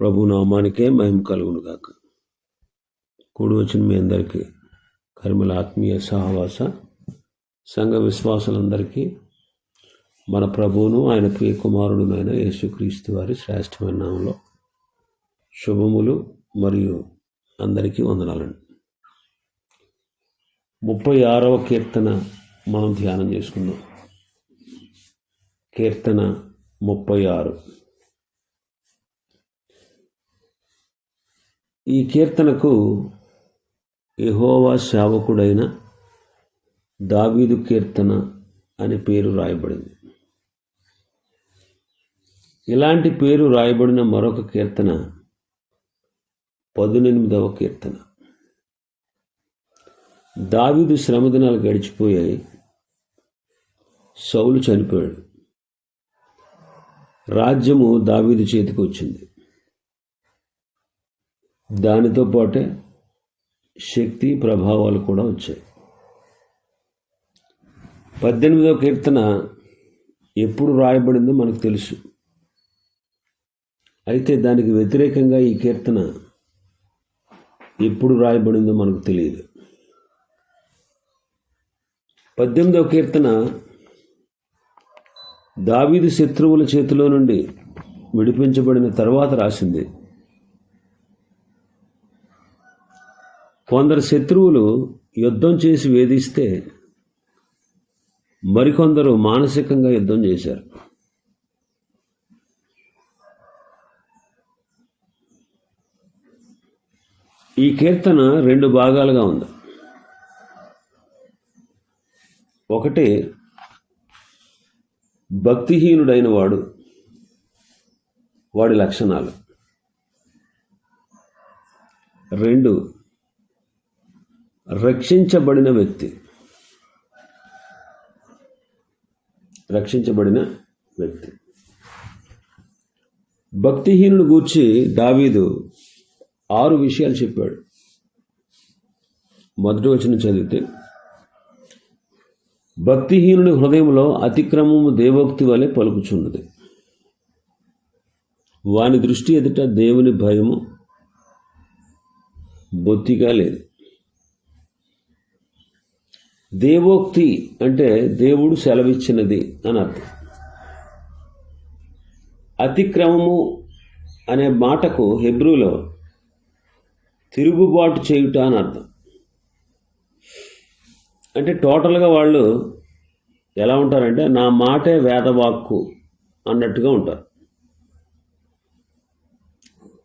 ప్రభు నామానికే మహిమ కలుగును గాక కూడి వచ్చిన మీ అందరికీ కరిమల ఆత్మీయ సహవాస సంఘ విశ్వాసులందరికీ మన ప్రభువును ఆయన ప్రియ కుమారుడునైన యేసుక్రీస్తు వారి శ్రేష్టమైన నామంలో శుభములు మరియు అందరికీ వందనాలండి. ముప్పై ఆరవ కీర్తన మనం ధ్యానం చేసుకుందాం. కీర్తన ముప్పై ఆరు. ఈ కీర్తనకు యెహోవా సేవకుడైన దావీదు కీర్తన అనే పేరు రాయబడింది. ఇలాంటి పేరు రాయబడిన మరొక కీర్తన పదునెనిమిదవ కీర్తన. దావీదు శ్రమదినాలు గడిచిపోయాయి. సౌలు చనిపోయాడు. రాజ్యము దావీదు చేతికి వచ్చింది. దానితో పాటే శక్తి ప్రభావాలు కూడా వచ్చాయి. పద్దెనిమిదవ కీర్తన ఎప్పుడు రాయబడిందో మనకు తెలుసు. అయితే దానికి వ్యతిరేకంగా ఈ కీర్తన ఎప్పుడు రాయబడిందో మనకు తెలియదు. పద్దెనిమిదవ కీర్తన దావీదు శత్రువుల చేతిలో నుండి విడిపించబడిన తర్వాత రాసింది. కొందరు శత్రువులు యుద్ధం చేసి వేధిస్తే మరికొందరు మానసికంగా యుద్ధం చేశారు. ఈ కీర్తన రెండు భాగాలుగా ఉంది. ఒకటి భక్తిహీనుడైన వాడు వాడి లక్షణాలు. రెండు రక్షించబడిన వ్యక్తి. రక్షించబడిన వ్యక్తి. భక్తిహీనుడు గూర్చి దావీదు ఆరు విషయాలు చెప్పాడు. మొదటి వచనం చదివితే భక్తిహీనుడి హృదయంలో అతిక్రమము దేవోక్తి వలె పలుకుచున్నది. వాని దృష్టి ఎదుట దేవుని భయము బొత్తిగా లేదు. దేవోక్తి అంటే దేవుడు సెలవిచ్చినది అని అర్థం. అతిక్రమము అనే మాటకు హెబ్రూలో తిరుగుబాటు చేయుట అని అర్థం. అంటే టోటల్గా వాళ్ళు ఎలా ఉంటారంటే నా మాటే వేదవాక్కు అన్నట్టుగా ఉంటారు.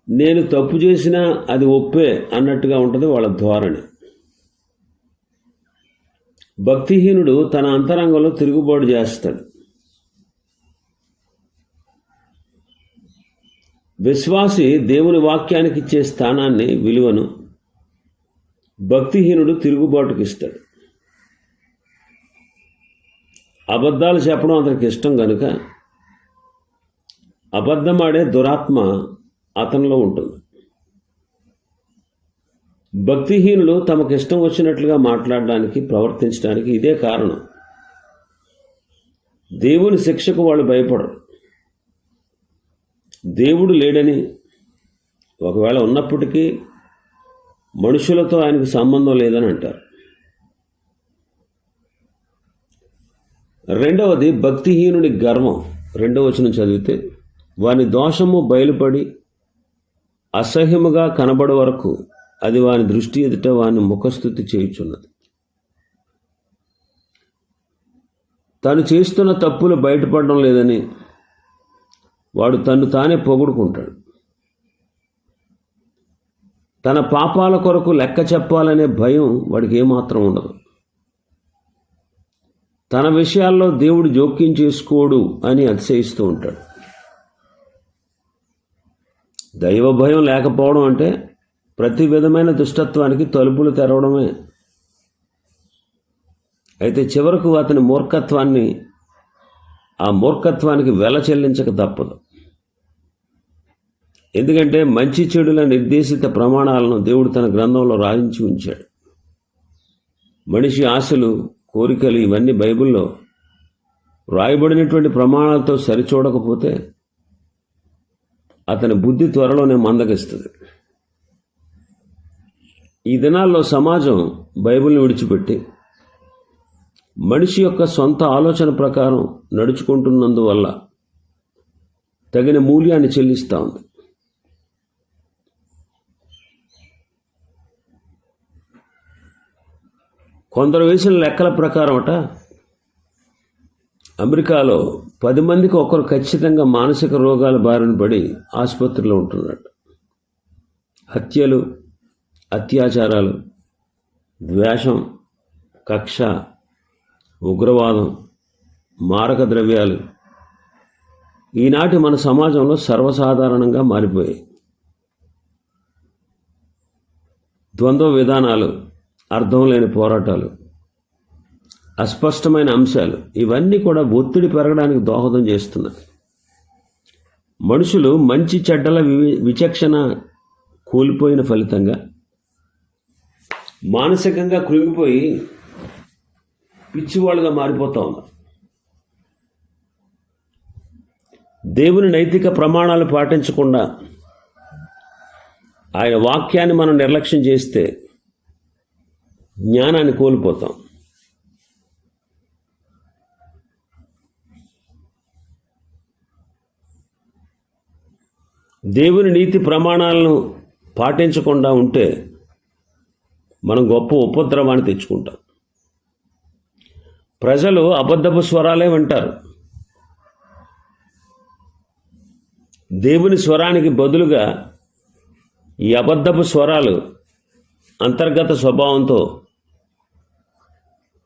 నేను తప్పు చేసినా అది ఒప్పే అన్నట్టుగా ఉంటుంది వాళ్ళ ధోరణి. భక్తిహీనుడు తన అంతరంగంలో తిరుగుబాటు చేస్తాడు. విశ్వాసి దేవుని వాక్యానికి ఇచ్చే స్థానాన్ని విలువను భక్తిహీనుడు తిరుగుబాటుకి ఇస్తాడు. అబద్ధాలు చెప్పడం అతనికి ఇష్టం కనుక అబద్ధమాడే దురాత్మ అతనిలో ఉంటుంది. భక్తిహీనులు తమకు ఇష్టం వచ్చినట్లుగా మాట్లాడడానికి ప్రవర్తించడానికి ఇదే కారణం. దేవుని శిక్షకు వాళ్ళు భయపడరు. దేవుడు లేడని ఒకవేళ ఉన్నప్పటికీ మనుషులతో ఆయనకు సంబంధం లేదని అంటారు. రెండవది భక్తిహీనుడి గర్వం. రెండవ వచనం చదివితే వాని దోషము బయలుపడి అసహ్యముగా కనబడే వరకు అది వాని దృష్టి ఎదుట వాని ముఖస్థుతి చేయుచున్నది. తను చేస్తున్న తప్పులు బయటపడడం లేదని వాడు తను తానే పొగుడుకుంటాడు. తన పాపాల కొరకు లెక్క చెప్పాలనే భయం వాడికి ఏమాత్రం ఉండదు. తన విషయాల్లో దేవుడు జోక్యం చేసుకోడు అని అతిశయిస్తూ ఉంటాడు. దైవ భయం లేకపోవడం అంటే ప్రతి విధమైన దుష్టత్వానికి తలుపులు తెరవడమే. అయితే చివరకు అతని మూర్ఖత్వాన్ని ఆ మూర్ఖత్వానికి వెల చెల్లించక తప్పదు. ఎందుకంటే మంచి చెడుల నిర్దేశిత ప్రమాణాలను దేవుడు తన గ్రంథంలో రాయించి ఉంచాడు. మనిషి ఆశలు కోరికలు ఇవన్నీ బైబిల్లో రాయబడినటువంటి ప్రమాణాలతో సరిచూడకపోతే అతని బుద్ధి త్వరలోనే మందగిస్తుంది. ఈ దినాల్లో సమాజం బైబిల్ని విడిచిపెట్టి మనిషి యొక్క సొంత ఆలోచన ప్రకారం నడుచుకుంటున్నందువల్ల తగిన మూల్యాన్ని చెల్లిస్తూ ఉంది. కొందరు వేసిన లెక్కల ప్రకారం అట అమెరికాలో పది మందికి ఒకరు ఖచ్చితంగా మానసిక రోగాల బారిన పడి ఆసుపత్రిలో ఉంటున్నాడు హత్యలు అత్యాచారాలు ద్వేషం కక్ష ఉగ్రవాదం మారక ద్రవ్యాలు ఈనాటి మన సమాజంలో సర్వసాధారణంగా మారిపోయాయి. ద్వంద్వ విధానాలు అర్థం లేని పోరాటాలు అస్పష్టమైన అంశాలు ఇవన్నీ కూడా ఒత్తిడి పెరగడానికి దోహదం చేస్తున్నాయి. మనుషులు మంచి చెడ్డల వివి విచక్షణ కోల్పోయిన ఫలితంగా మానసికంగా కృంగిపోయి పిచ్చివాళ్ళుగా మారిపోతా ఉన్నారు. దేవుని నైతిక ప్రమాణాలు పాటించకుండా ఆయన వాక్యాన్ని మనం నిర్లక్ష్యం చేస్తే జ్ఞానాన్ని కోల్పోతాం. దేవుని నీతి ప్రమాణాలను పాటించకుండా ఉంటే మనం గొప్ప ఉపద్రవాన్ని తెచ్చుకుంటాం. ప్రజలు అబద్ధపు స్వరాలే వింటారు. దేవుని స్వరానికి బదులుగా ఈ అబద్ధపు స్వరాలు అంతర్గత స్వభావంతో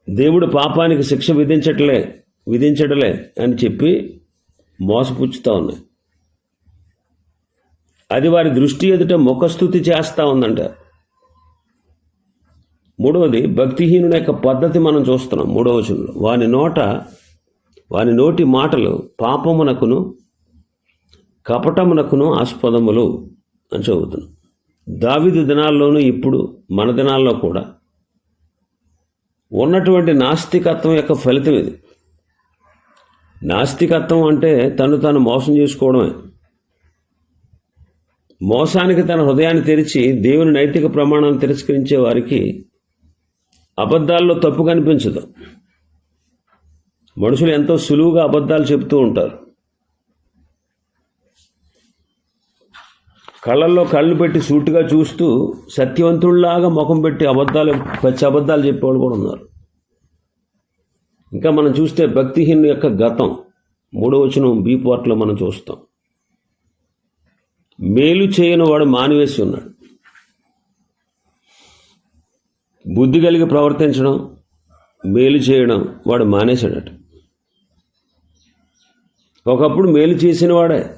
దేవుడు పాపానికి శిక్ష విధించట్లే విధించడలే అని చెప్పి మోసపుచ్చుతూ ఉన్నాయి. అది వారి దృష్టి ఎదుట ముఖస్థుతి చేస్తూ ఉందంట. మూడవది భక్తిహీనుని యొక్క పద్ధతి మనం చూస్తున్నాం మూడవ వచనంలో. వాని నోట వాని నోటి మాటలు పాపమునకును కపటమునకును ఆస్పదములు అని చదువుతున్నాం. దావిదు దినాల్లోనూ ఇప్పుడు మన దినాల్లో కూడా ఉన్నటువంటి నాస్తికత్వం యొక్క ఫలితం ఇది. నాస్తికత్వం అంటే తను తాను మోసం చేసుకోవడమే. మోసానికి తన హృదయాన్ని తెరిచి దేవుని నైతిక ప్రమాణాలను తిరస్కరించే వారికి అబద్ధాల్లో తప్పు కనిపించదు. మనుషులు ఎంతో సులువుగా అబద్ధాలు చెబుతూ ఉంటారు. కళ్ళల్లో కళ్ళు పెట్టి సూటుగా చూస్తూ సత్యవంతుల్లాగా ముఖం పెట్టి అబద్ధాలు పచ్చి అబద్ధాలు చెప్పేవాళ్ళు కూడా ఉన్నారు. ఇంకా మనం చూస్తే భక్తిహీను యొక్క గతం. మూడో వచనం బీ పార్ట్లో మనం చూస్తాం. మేలు చేయని వాడు మానివేసి ఉన్నాడు. బుద్ధి కలిగి ప్రవర్తించడం మేలు చేయడం వాడు మానేశాడట. ఒకప్పుడు మేలు చేసిన వాడే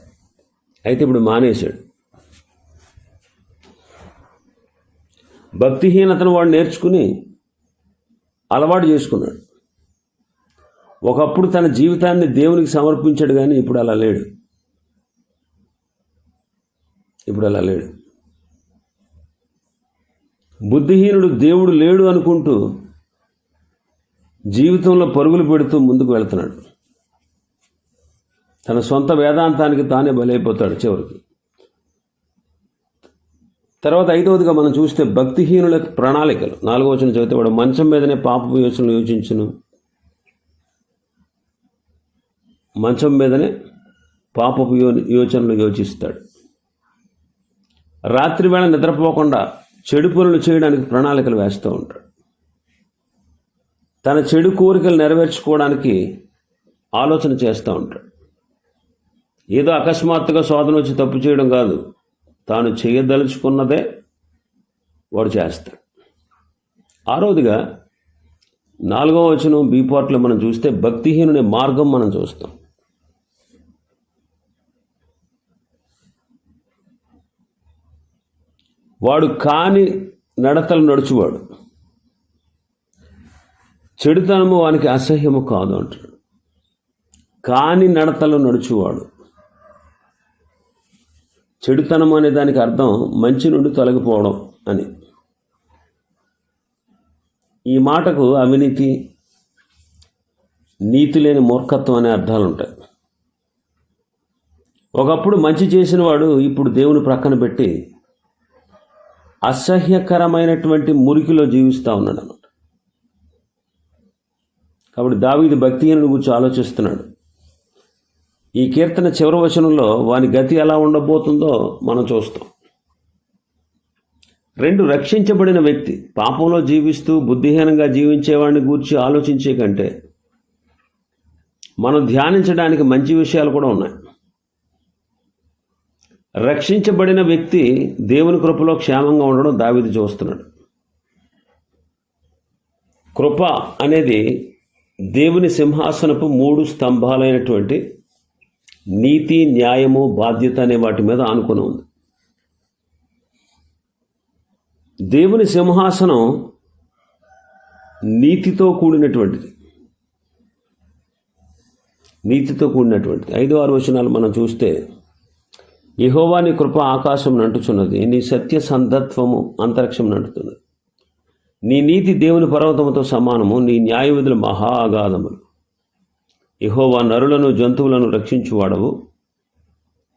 అయితే ఇప్పుడు మానేశాడు. భక్తిహీనతను వాడు నేర్చుకుని అలవాటు చేసుకున్నాడు. ఒకప్పుడు తన జీవితాన్ని దేవునికి సమర్పించాడు కానీ ఇప్పుడు అలా లేడు. ఇప్పుడు అలా లేడు. బుద్ధిహీనుడు దేవుడు లేడు అనుకుంటూ జీవితంలో పరుగులు పెడుతూ ముందుకు వెళ్తున్నాడు. తన సొంత వేదాంతానికి తానే బలైపోతాడు చివరికి. తర్వాత ఐదవదిగా మనం చూస్తే భక్తిహీనుల ప్రణాళికలు. నాలుగో వచ్చిన చదివితే వాడు మంచం మీదనే పాపపు యోచనలు యోచించును. మంచం మీదనే పాపపు యో యోచనలు యోచిస్తాడు. రాత్రి వేళ నిద్రపోకుండా చెడు పనులు చేయడానికి ప్రణాళికలు వేస్తూ ఉంటాడు. తన చెడు కోరికలు నెరవేర్చుకోవడానికి ఆలోచన చేస్తూ ఉంటాడు. ఏదో అకస్మాత్తుగా శోధన వచ్చి తప్పు చేయడం కాదు. తాను చేయదలుచుకున్నదే వాడు చేస్తాడు. ఆరోదిగా నాలుగవ వచనం బీపాట్లో మనం చూస్తే భక్తిహీనుని మార్గం మనం చూస్తాం. వాడు కాని నడతలు నడుచువాడు. చెడుతనము వానికి అసహ్యము కాదు అంటాడు. కాని నడతలు నడుచువాడు. చెడుతనం అనే దానికి అర్థం మంచి నుండి తొలగిపోవడం అని. ఈ మాటకు అవినీతి నీతి లేని మూర్ఖత్వం అనే అర్థాలు ఉంటాయి. ఒకప్పుడు మంచి చేసిన వాడు ఇప్పుడు దేవుని ప్రక్కన పెట్టి అసహ్యకరమైనటువంటి మురికిలో జీవిస్తూ ఉన్నాడు అనమాట కాబట్టి దావీదు భక్తిహీనుడి గురించి ఆలోచిస్తున్నాడు. ఈ కీర్తన చివరి వచనంలో వాని గతి ఎలా ఉండబోతుందో మనం చూస్తాం. రెండు రక్షించబడిన వ్యక్తి పాపంలో జీవిస్తూ బుద్ధిహీనంగా జీవించేవాడిని గూర్చి ఆలోచించే కంటే మనం ధ్యానించడానికి మంచి విషయాలు కూడా ఉన్నాయి. రక్షించబడిన వ్యక్తి దేవుని కృపలో క్షేమంగా ఉండడం దావిది చూస్తున్నాడు. కృప అనేది దేవుని సింహాసనపు మూడు స్తంభాలైనటువంటి నీతి న్యాయము బాధ్యత అనే వాటి మీద ఆనుకుని ఉంది. దేవుని సింహాసనం నీతితో కూడినటువంటిది. నీతితో కూడినటువంటిది. ఐదు ఆరు వచనాలు మనం చూస్తే యహోవాని కృప ఆకాశం నంటుచున్నది నీ సత్య సంధత్వము అంతరిక్షం నంటుతున్నది నీ నీతి దేవుని పర్వతముతో సమానము. నీ న్యాయవిధులు మహాగాధములు. యహోవా నరులను జంతువులను రక్షించువాడవు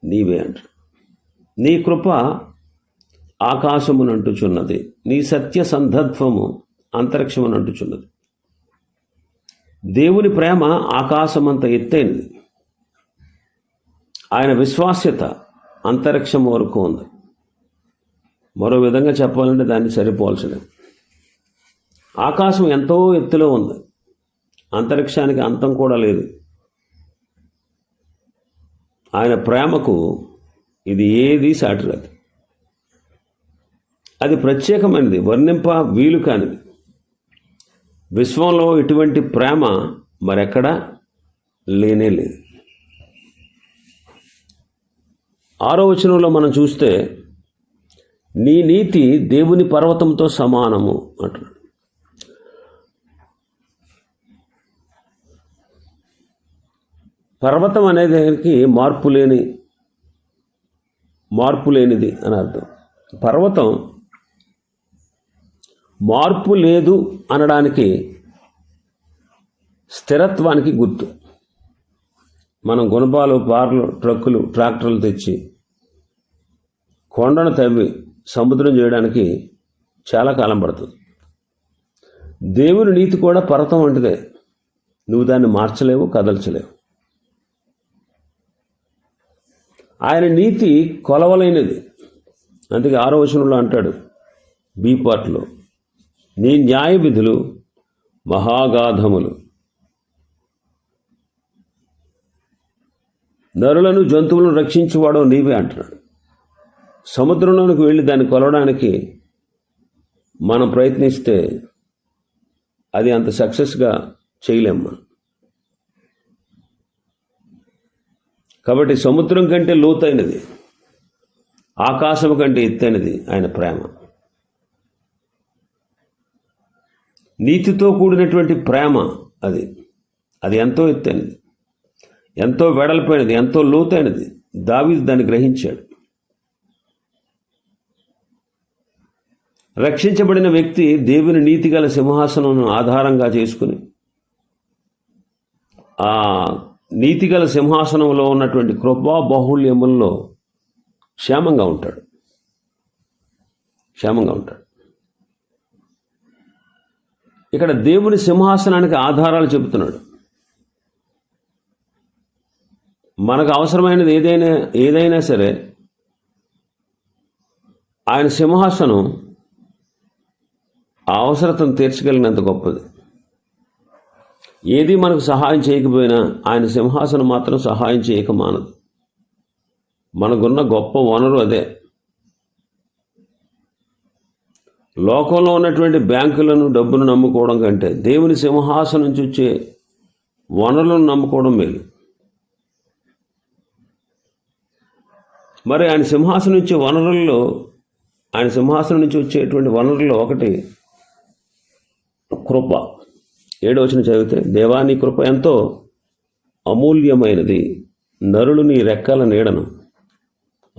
నీవే అంట. నీ కృప ఆకాశమునంటుచున్నది నీ సత్య సంధత్వము అంతరిక్షమునంటుచున్నది దేవుని ప్రేమ ఆకాశమంత ఎత్తైనది. ఆయన విశ్వాస్యత అంతరిక్షం వరకు ఉంది. మరో విధంగా చెప్పాలంటే దాన్ని సరిపోల్చలేదు ఆకాశం ఎంతో ఎత్తులో ఉంది. అంతరిక్షానికి అంతం కూడా లేదు. ఆయన ప్రేమకు ఇది ఏది సాటిరాదు అది ప్రత్యేకమైనది వర్ణింప వీలు కానిది. విశ్వంలో ఇటువంటి ప్రేమ మరెక్కడా లేనే లేదు. ఆరో వచనంలో మనం చూస్తే నీ నీతి దేవుని పర్వతంతో సమానము అంటున్నాడు. పర్వతం అనేది మార్పు లేని మార్పు లేనిది అని అర్థం. పర్వతం మార్పు లేదు అనడానికి స్థిరత్వానికి గుర్తు. మనం గుణపాలు బార్లు ట్రక్కులు ట్రాక్టర్లు తెచ్చి కొండను తవ్వి సముద్రం చేయడానికి చాలా కాలం పడుతుంది. దేవుని నీతి కూడా పర్వతం వంటిదే. నువ్వు దాన్ని మార్చలేవు కదల్చలేవు. ఆయన నీతి కొలవలేనిది. అందుకే ఆరో వచనంలో అంటాడు బీ పార్ట్లో నీ న్యాయ విధులు మహాగాధములు. నరులను జంతువులను రక్షించేవాడు నీవే అంటున్నాడు. సముద్రంలోనికి వెళ్ళి దాన్ని కొలవడానికి మనం ప్రయత్నిస్తే అది అంత సక్సెస్గా చేయలేం మనం. కాబట్టి సముద్రం కంటే లోతైనది ఆకాశం కంటే ఎత్తైనది ఆయన ప్రేమ. నీతితో కూడినటువంటి ప్రేమ అది. అది ఎంతో ఎత్తైనది ఎంతో వెడల్పోయినది ఎంతో లోతైనది. దావి దాన్ని గ్రహించాడు. రక్షించబడిన వ్యక్తి దేవుని నీతిగల సింహాసనం ఆధారంగా చేసుకుని ఆ నీతిగల సింహాసనంలో ఉన్నటువంటి కృపా బాహుళ్యముల్లో క్షేమంగా ఉంటాడు. క్షేమంగా ఉంటాడు. ఇక్కడ దేవుని సింహాసనానికి ఆధారాలు చెబుతున్నాడు. మనకు అవసరమైనది ఏదైనా ఏదైనా సరే ఆయన సింహాసనం అవసరతను తీర్చగలిగినంత గొప్పది. ఏది మనకు సహాయం చేయకపోయినా ఆయన సింహాసనం మాత్రం సహాయం చేయక మానదు. మనకున్న గొప్ప వనరు అదే. లోకంలో ఉన్నటువంటి బ్యాంకులను డబ్బును నమ్ముకోవడం కంటే దేవుని సింహాసనం నుంచి వచ్చే వనరులను నమ్ముకోవడం మేలు. మరి ఆయన సింహాసనం నుంచి వనరుల్లో ఆయన సింహాసనం నుంచి వచ్చేటువంటి వనరుల్లో ఒకటి కృప. ఏడో వచ్చిన చదివితే దేవాని కృప ఎంతో అమూల్యమైనది. నరులు నీ రెక్కల నీడను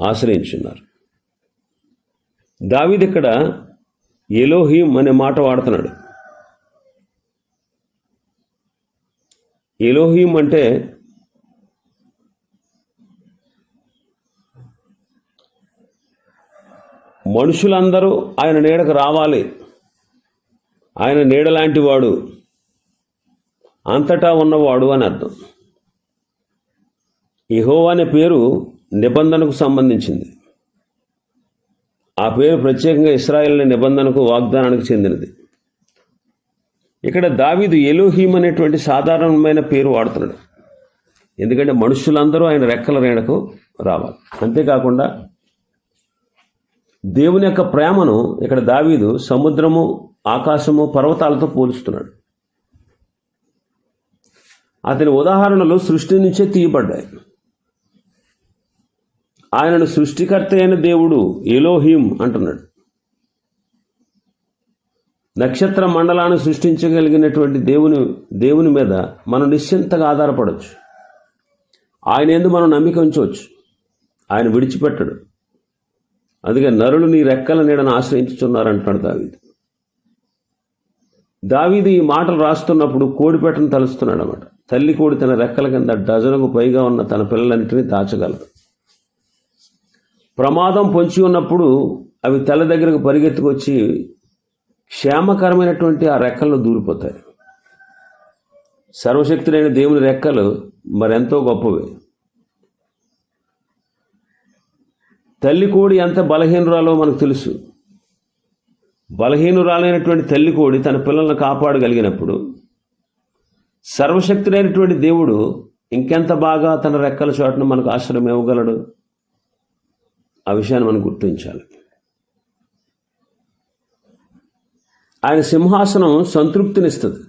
ఆశ్రయించున్నారు. దావిద్ ఇక్కడ ఎలోహీం అనే మాట వాడుతున్నాడు. ఎలోహీం అంటే మనుషులందరూ ఆయన నీడకు రావాలి. ఆయన నీడలాంటి వాడు అంతటా ఉన్నవాడు అని అర్థం. ఇహో అనే పేరు నిబంధనకు సంబంధించింది. ఆ పేరు ప్రత్యేకంగా ఇస్రాయల్ నిబంధనకు వాగ్దానానికి చెందినది. ఇక్కడ దావీదు ఎలోహీం అనేటువంటి సాధారణమైన పేరు వాడుతున్నాడు. ఎందుకంటే మనుషులందరూ ఆయన రెక్కల రేణకు రావాలి. అంతేకాకుండా దేవుని యొక్క ప్రేమను ఇక్కడ దావీదు సముద్రము ఆకాశము పర్వతాలతో పోలుస్తున్నాడు. అతని ఉదాహరణలు సృష్టి నుంచే తీయబడ్డాయి. ఆయనను సృష్టికర్త అయిన దేవుడు ఎలోహిం అంటున్నాడు. నక్షత్ర మండలాన్ని సృష్టించగలిగినటువంటి దేవుని దేవుని మీద మనం నిశ్చింతగా ఆధారపడవచ్చు ఆయన ఎందు మనం నమ్మిక ఉంచవచ్చు ఆయన విడిచిపెట్టడు. అందుకే నరులు నీ రెక్కల నీడను ఆశ్రయించుచున్నారంటాడు దావిది. దావీది ఈ మాటలు రాస్తున్నప్పుడు కోడిపెట్టను తలుస్తున్నాడు అనమాట తల్లి కోడి తన రెక్కల కింద డజనుకు పైగా ఉన్న తన పిల్లలంటిని దాచగలదు. ప్రమాదం పొంచి ఉన్నప్పుడు అవి తల దగ్గరకు పరిగెత్తుకొచ్చి క్షేమకరమైనటువంటి ఆ రెక్కల్లో దూరిపోతాయి. సర్వశక్తులైన దేవుని రెక్కలు మరెంతో గొప్పవి. తల్లి కోడి ఎంత బలహీనరాలో మనకు తెలుసు. బలహీనురాలైనటువంటి తల్లి కోడి తన పిల్లలను కాపాడగలిగినప్పుడు సర్వశక్తుడైనటువంటి దేవుడు ఇంకెంత బాగా తన రెక్కల చోటను మనకు ఆశ్రయం ఇవ్వగలడు? ఆ విషయాన్ని మనం గుర్తించాలి. ఆయన సింహాసనం సంతృప్తినిస్తుంది.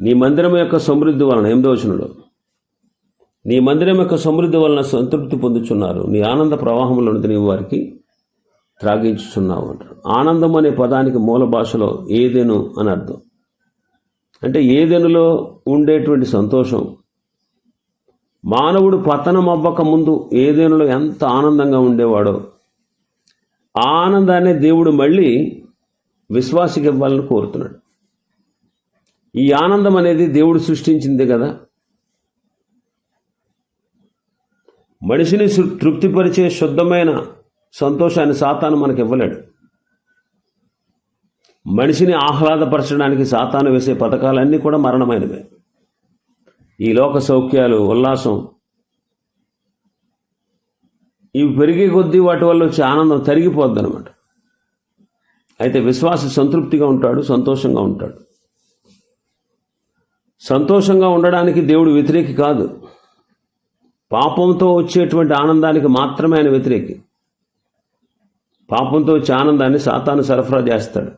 నీ మందిరం యొక్క సమృద్ధి వలన ఎనిమిదో నీ మందిరం యొక్క సమృద్ధి వలన సంతృప్తి పొందుచున్నారు. నీ ఆనంద ప్రవాహంలో నీవు వారికి త్రాగించుచున్నావు అంటారు. ఆనందం అనే పదానికి మూల భాషలో ఏదేను అని అర్థం. అంటే ఏదెనులో ఉండేటువంటి సంతోషం. మానవుడు పతనం అవ్వక ముందు ఏదేనులో ఎంత ఆనందంగా ఉండేవాడో ఆ ఆనందాన్ని దేవుడు మళ్ళీ విశ్వాసికి ఇవ్వాలని కోరుతున్నాడు. ఈ ఆనందం అనేది దేవుడు సృష్టించింది కదా. మనిషిని తృప్తిపరిచే శుద్ధమైన సంతోషాన్ని సాతాను మనకు ఇవ్వలేడు మనిషిని ఆహ్లాదపరచడానికి సాతాను వేసే పథకాలన్నీ కూడా మరణమైనవే. ఈ లోక సౌఖ్యాలు ఉల్లాసం ఇవి పెరిగే కొద్దీ వాటి వల్ల వచ్చే ఆనందం తరిగిపోద్ది అనమాట అయితే విశ్వాస సంతృప్తిగా ఉంటాడు సంతోషంగా ఉంటాడు. సంతోషంగా ఉండడానికి దేవుడు వ్యతిరేకి కాదు. పాపంతో వచ్చేటువంటి ఆనందానికి మాత్రమే ఆయన వ్యతిరేకి. పాపంతో వచ్చే ఆనందాన్ని సాతాను సరఫరా చేస్తాడు.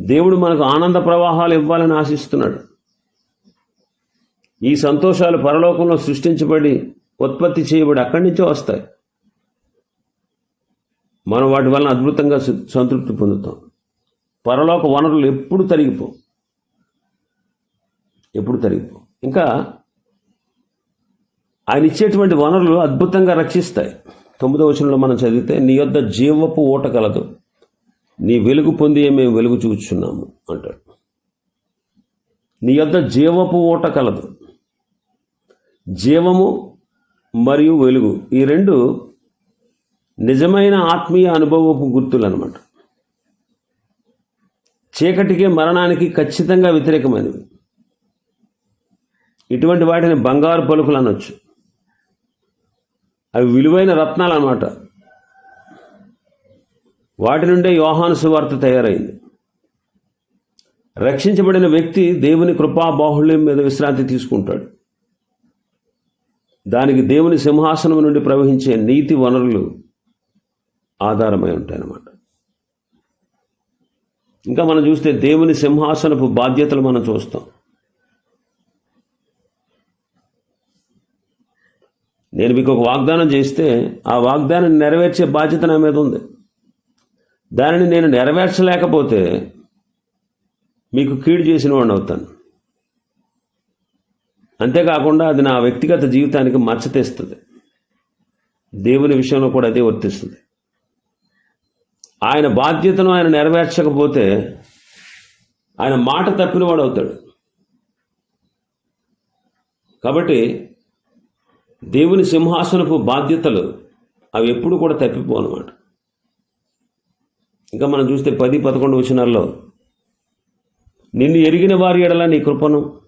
దేవుడు మనకు ఆనంద ప్రవాహాలు ఇవ్వాలని ఆశిస్తున్నాడు. ఈ సంతోషాలు పరలోకంలో సృష్టించబడి ఉత్పత్తి చేయబడి అక్కడి నుంచే వస్తాయి. మనం వాటి వలన అద్భుతంగా సంతృప్తి పొందుతాం. పరలోక వనరులు ఎప్పుడు తరిగిపో ఎప్పుడు తరిగిపో ఇంకా ఆయన ఇచ్చేటువంటి వనరులు అద్భుతంగా రక్షిస్తాయి. తొమ్మిదవ వచనంలో మనం చదివితే నీ యొద్ద జీవపు ఓట కలదు. నీ వెలుగు పొంది మేము వెలుగు చూచున్నాము అంటాడు. నీ యొద్ద జీవపు ఓట కలదు. జీవము మరియు వెలుగు ఈ రెండు నిజమైన ఆత్మీయ అనుభవపు గుర్తులు అనమాట చీకటికి మరణానికి ఖచ్చితంగా వ్యతిరేకమైనవి. ఇటువంటి వాటిని బంగారు పలుకులు అనొచ్చు. అవి విలువైన రత్నాలు అన్నమాట వాటి నుండే యోహాను సువార్త తయారైంది. రక్షించబడిన వ్యక్తి దేవుని కృపా బాహుళ్యం మీద విశ్రాంతి తీసుకుంటాడు. దానికి దేవుని సింహాసనం నుండి ప్రవహించే నీతి వనరులు ఆధారమై ఉంటాయన్నమాట. ఇంకా మనం చూస్తే దేవుని సింహాసనపు బాధ్యతలు మనం చూస్తాం. నేను మీకు ఒక వాగ్దానం చేస్తే ఆ వాగ్దానం నెరవేర్చే బాధ్యత నా మీద ఉంది. దానిని నేను నెరవేర్చలేకపోతే మీకు కీడు చేసిన వాడిని అవుతాను. అంతేకాకుండా అది నా వ్యక్తిగత జీవితానికి మచ్చ తెస్తుంది. దేవుని విషయంలో కూడా అదే వర్తిస్తుంది. ఆయన బాధ్యతను ఆయన నెరవేర్చకపోతే ఆయన మాట తప్పినవాడు అవుతాడు. కాబట్టి దేవుని సింహాసనపు బాధ్యతలు అవి ఎప్పుడు కూడా తప్పిపో అనమాట ఇంకా మనం చూస్తే పది పదకొండు వచనాల్లో నిన్ను ఎరిగిన వారి ఎడల నీ కృపను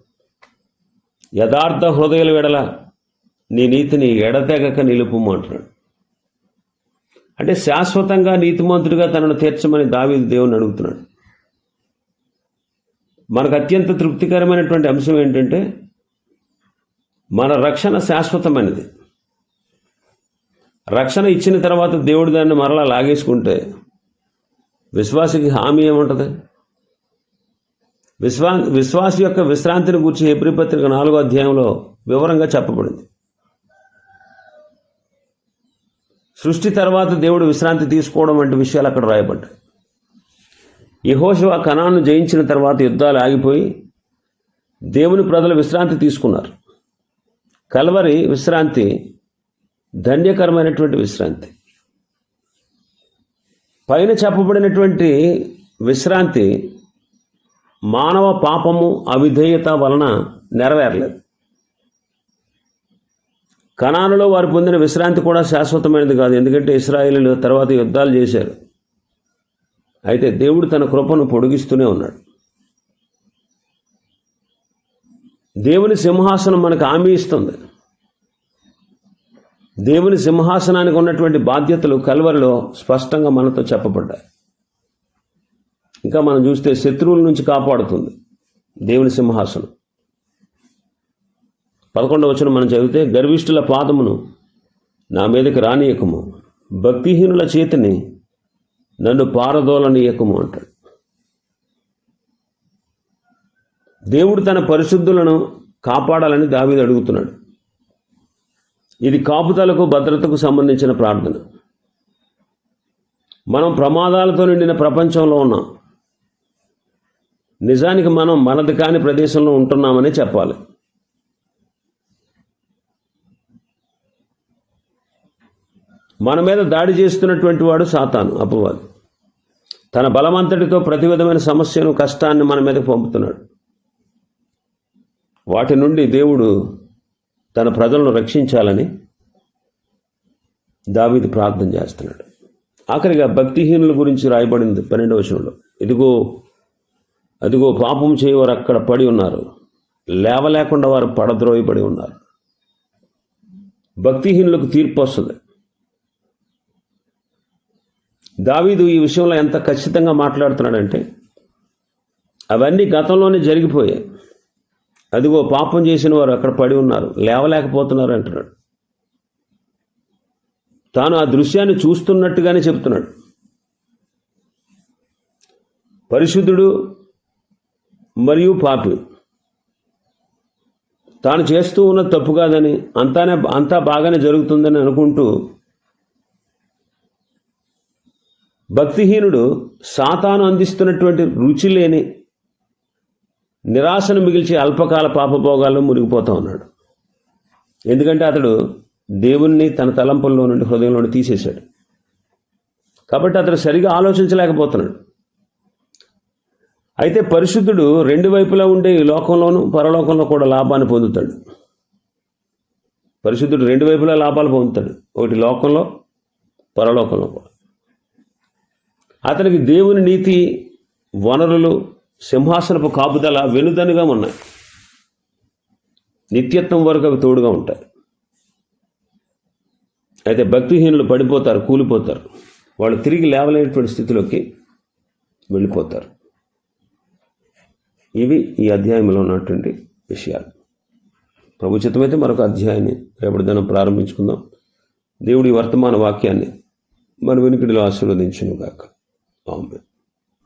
యథార్థ హృదయాల వెడల నీ నీతిని ఎడతెగక నిలుపుము అంటున్నాడు. అంటే శాశ్వతంగా నీతిమంతుడిగా తనను తీర్చమని దావీదు దేవుని అడుగుతున్నాడు. మనకు అత్యంత తృప్తికరమైనటువంటి అంశం ఏంటంటే మన రక్షణ శాశ్వతమైనది. రక్షణ ఇచ్చిన తర్వాత దేవుడు దాన్ని మరలా లాగేసుకుంటే విశ్వాసికి హామీ ఏముంటుంది? విశ్వా విశ్వాసి యొక్క విశ్రాంతిని గురించి హెబ్రి పత్రిక నాలుగో అధ్యాయంలో వివరంగా చెప్పబడింది. సృష్టి తర్వాత దేవుడు విశ్రాంతి తీసుకోవడం వంటి విషయాలు అక్కడ రాయబడ్డాయి. యహోశివ కణాన్ని జయించిన తర్వాత యుద్ధాలు ఆగిపోయి దేవుని ప్రజలు విశ్రాంతి తీసుకున్నారు. కలవరి విశ్రాంతి ధన్యకరమైనటువంటి విశ్రాంతి. పైన చెప్పబడినటువంటి విశ్రాంతి మానవ పాపము అవిధేయత వలన నెరవేరలేదు. కణాలలో వారు పొందిన విశ్రాంతి కూడా శాశ్వతమైనది కాదు. ఎందుకంటే ఇస్రాయిలు తర్వాత యుద్ధాలు చేశారు. అయితే దేవుడు తన కృపను పొడిగిస్తూనే ఉన్నాడు. దేవుని సింహాసనం మనకు హామీ ఇస్తుంది. దేవుని సింహాసనానికి ఉన్నటువంటి బాధ్యతలు కల్వరిలో స్పష్టంగా మనతో చెప్పబడ్డాయి. ఇంకా మనం చూస్తే శత్రువుల నుంచి కాపాడుతుంది దేవుని సింహాసనం. పదకొండవ వచ్చిన మనం చదివితే గర్విష్ఠుల పాదమును నా మీదకి రానియకము భక్తిహీనుల చేతిని నన్ను పారదోలనీయకము అంటాడు. దేవుడు తన పరిశుద్ధులను కాపాడాలని దావీదు అడుగుతున్నాడు. ఇది కాపుదలకు భద్రతకు సంబంధించిన ప్రార్థన. మనం ప్రమాదాలతో నిండిన ప్రపంచంలో ఉన్నాం. నిజానికి మనం మనది కాని ప్రదేశంలో ఉంటున్నామని చెప్పాలి. మన మీద దాడి చేస్తున్నటువంటి వాడు సాతాను అపవాది. తన బలమంతటితో ప్రతి విధమైన సమస్యను కష్టాన్ని మన మీదకి పంపుతున్నాడు. వాటి నుండి దేవుడు తన ప్రజలను రక్షించాలని దావీదు ప్రార్థన చేస్తున్నాడు. ఆఖరిగా భక్తిహీనుల గురించి రాయబడింది పన్నెండవ వచనంలో. ఇదిగో అదిగో పాపం చేయవారు అక్కడ పడి ఉన్నారు. లేవలేకుండా వారు పడద్రోయబడి ఉన్నారు. భక్తిహీనులకు తీర్పు వస్తుంది. దావీదు ఈ విషయంలో ఎంత ఖచ్చితంగా మాట్లాడుతున్నాడంటే అవన్నీ గతంలోనే జరిగిపోయాయి. అదిగో పాపం చేసిన వారు అక్కడ పడి ఉన్నారు. లేవలేకపోతున్నారు అంటున్నాడు. తాను ఆ దృశ్యాన్ని చూస్తున్నట్టుగానే చెప్తున్నాడు. పరిశుద్ధుడు మరియు పాపి. తాను చేస్తూ ఉన్న తప్పు కాదని అంతానే అంతా బాగానే జరుగుతుందని అనుకుంటూ భక్తిహీనుడు సాతాను అందిస్తున్నటువంటి రుచి లేని నిరాశను మిగిల్చి అల్పకాల పాపభోగాల్లో మురిగిపోతూ ఉన్నాడు. ఎందుకంటే అతడు దేవుణ్ణి తన తలంపుల్లో నుండి హృదయంలో నుండి తీసేశాడు. కాబట్టి అతడు సరిగా ఆలోచించలేకపోతున్నాడు. అయితే పరిశుద్ధుడు రెండు వైపులా ఉండే ఈ లోకంలోనూ పరలోకంలో కూడా లాభాన్ని పొందుతాడు. పరిశుద్ధుడు రెండు వైపులా లాభాలు పొందుతాడు. ఒకటి లోకంలో పరలోకంలో కూడా. అతనికి దేవుని నీతి వనరులు సింహాసనపు కాపుదల వెనుదనుగా ఉన్నాయి. నిత్యత్వం వరకు అవి తోడుగా ఉంటాయి. అయితే భక్తిహీనులు పడిపోతారు కూలిపోతారు. వాళ్ళు తిరిగి లేవలేనటువంటి స్థితిలోకి వెళ్ళిపోతారు. ఇవి ఈ అధ్యాయంలో ఉన్నటువంటి విషయాలు. ప్రభు చిత్తమైతే మరొక అధ్యాయాన్ని రేపటి దినం ప్రారంభించుకుందాం. దేవుడి వర్తమాన వాక్యాన్ని మన వెనుకడిలో ఆశీర్వదించును గాక ఆమె